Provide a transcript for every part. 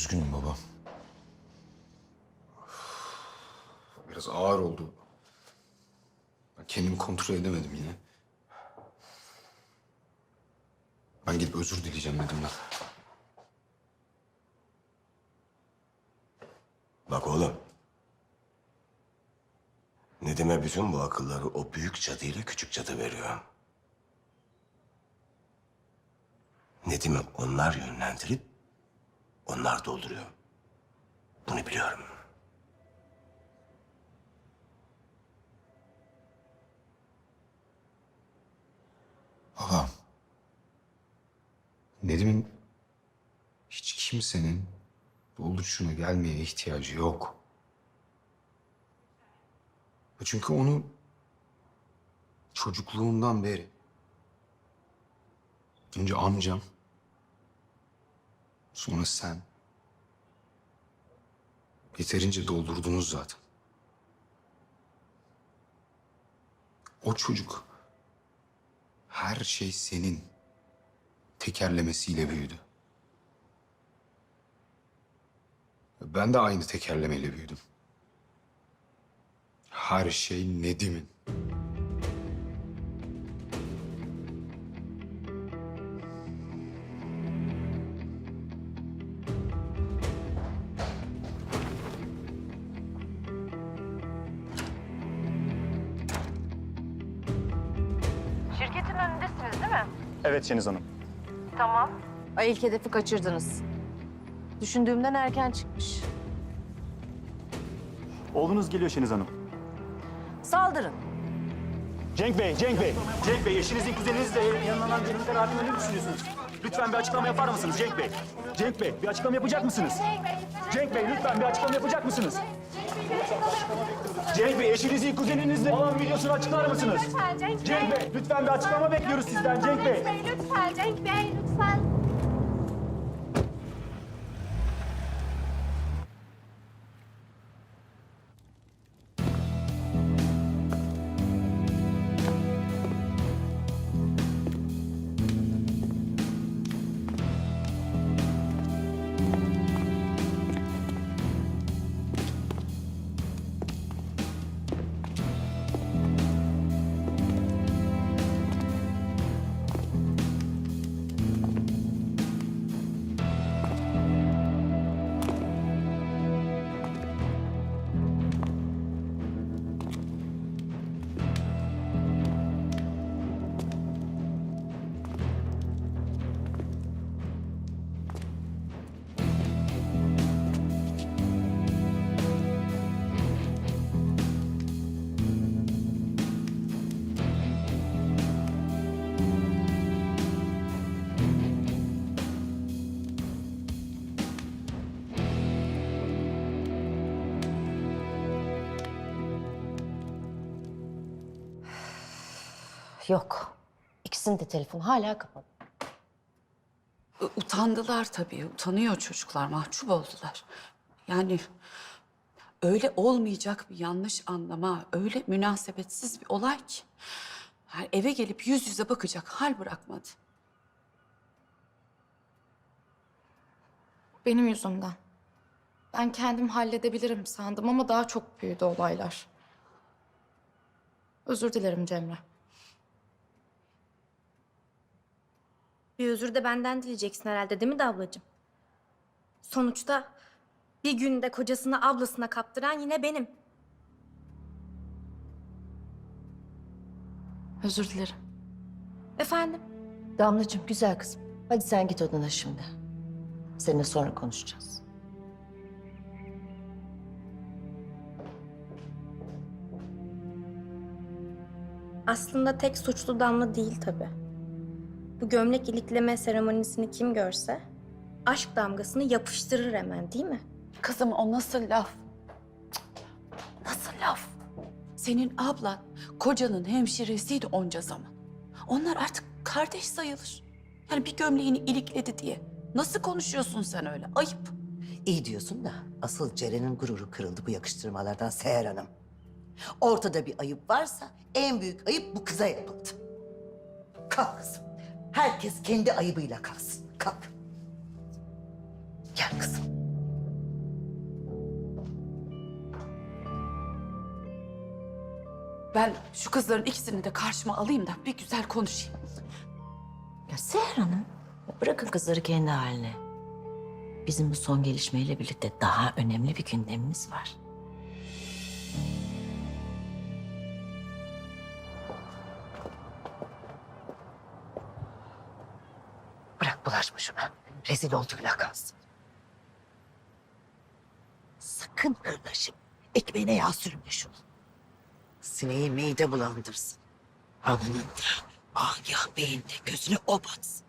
Üzgünüm baba. Biraz ağır oldu. Ben kendimi kontrol edemedim yine. Ben gidip özür dileyeceğim Nedim'den. Bak oğlum. Nedim'e bütün bu akılları o büyük cadıyla küçük cadı veriyor. Nedim'i onlar yönlendirip onlar dolduruyor. Bunu biliyorum. Baba. Nedim'in hiç kimsenin dolduruşuna gelmeye ihtiyacı yok. Çünkü onu çocukluğundan beri önce amcam sonra sen yeterince doldurdunuz zaten. O çocuk her şey senin tekerlemesiyle büyüdü. Ben de aynı tekerlemeyle büyüdüm. Her şey Nedim'in. Şirketin önündesiniz değil mi? Evet Şeniz Hanım. Tamam. Ay ilk hedefi kaçırdınız. Düşündüğümden erken çıkmış. Oğlunuz geliyor Şeniz Hanım. Saldırın. Cenk Bey, Cenk Bey. Cenk Bey, eşinizin kuzeninizle yanılan Cemil'den hakkında ne düşünüyorsunuz? Lütfen bir açıklama yapar mısınız Cenk Bey? Cenk Bey, bir açıklama yapacak mısınız? Cenk Bey, lütfen bir açıklama yapacak mısınız? Cenk Bey, eşinizin kuzeninizle olan videosunu açıklar mısınız? Lütfen Cenk Bey. Cenk Bey, lütfen bir açıklama bekliyoruz sizden Cenk Bey. Lütfen Cenk Bey lütfen. Yok. İkisinin de telefonu hala kapalı. Utandılar tabii. Utanıyor çocuklar. Mahcup oldular. Yani öyle olmayacak bir yanlış anlama, öyle münasebetsiz bir olay ki. Yani eve gelip yüz yüze bakacak hal bırakmadı. Benim yüzümden. Ben kendim halledebilirim sandım ama daha çok büyüdü olaylar. Özür dilerim Cemre. Bir özür de benden dileyeceksin herhalde değil mi de ablacığım? Sonuçta bir günde kocasını ablasına kaptıran yine benim. Özür dilerim. Efendim? Damlacığım güzel kızım. Hadi sen git odana şimdi. Seninle sonra konuşacağız. Aslında tek suçlu Damla değil tabii. Bu gömlek ilikleme seremonisini kim görse aşk damgasını yapıştırır hemen değil mi? Kızım o nasıl laf? Nasıl laf? Senin ablan kocanın hemşiresiydi onca zaman. Onlar artık kardeş sayılır. Yani bir gömleğini ilikledi diye. Nasıl konuşuyorsun sen öyle? Ayıp. İyi diyorsun da asıl Ceren'in gururu kırıldı bu yakıştırmalardan Seher Hanım. Ortada bir ayıp varsa en büyük ayıp bu kıza yapıldı. Kalk kızım. Herkes kendi ayıbıyla kalsın. Kalk. Gel kızım. Ben şu kızların ikisini de karşıma alayım da bir güzel konuşayım. Ya Seher Hanım, bırakın kızları kendi haline. Bizim bu son gelişmeyle birlikte daha önemli bir gündemimiz var. Bulaşma şuna. Rezil olduğuyla kalsın. Sakın hırlaşıp ekmeğine yağ sürme şunu. Sineği mide bulandırsın. Hanımın da Agah Bey'in de gözüne o batsın.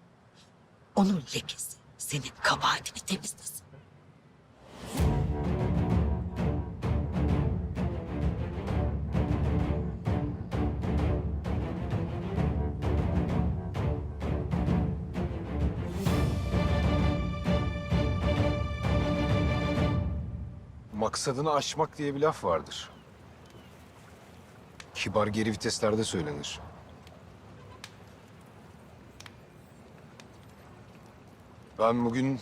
Onun lekesi senin kabahatini temizlesin. Maksadını aşmak diye bir laf vardır. Kibar geri viteslerde söylenir. Ben bugün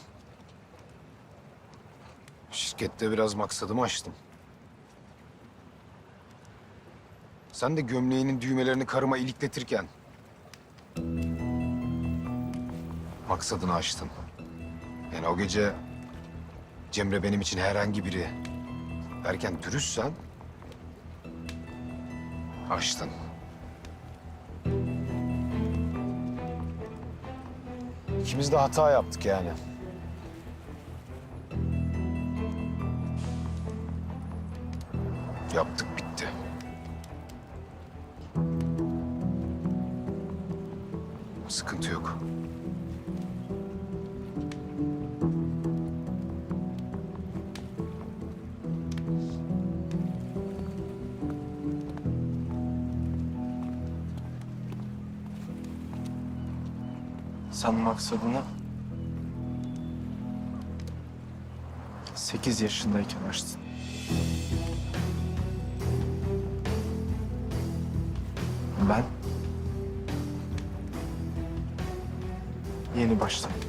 şirkette biraz maksadımı aştım. Sen de gömleğinin düğmelerini karıma ilikletirken maksadını aştın. Yani o gece Cemre benim için herhangi biri derken dürüstsen aştın. İkimiz de hata yaptık yani. Yaptık bitti. Sıkıntı yok. Sen maksadını sekiz yaşındayken açtın. Ben yeni başladım.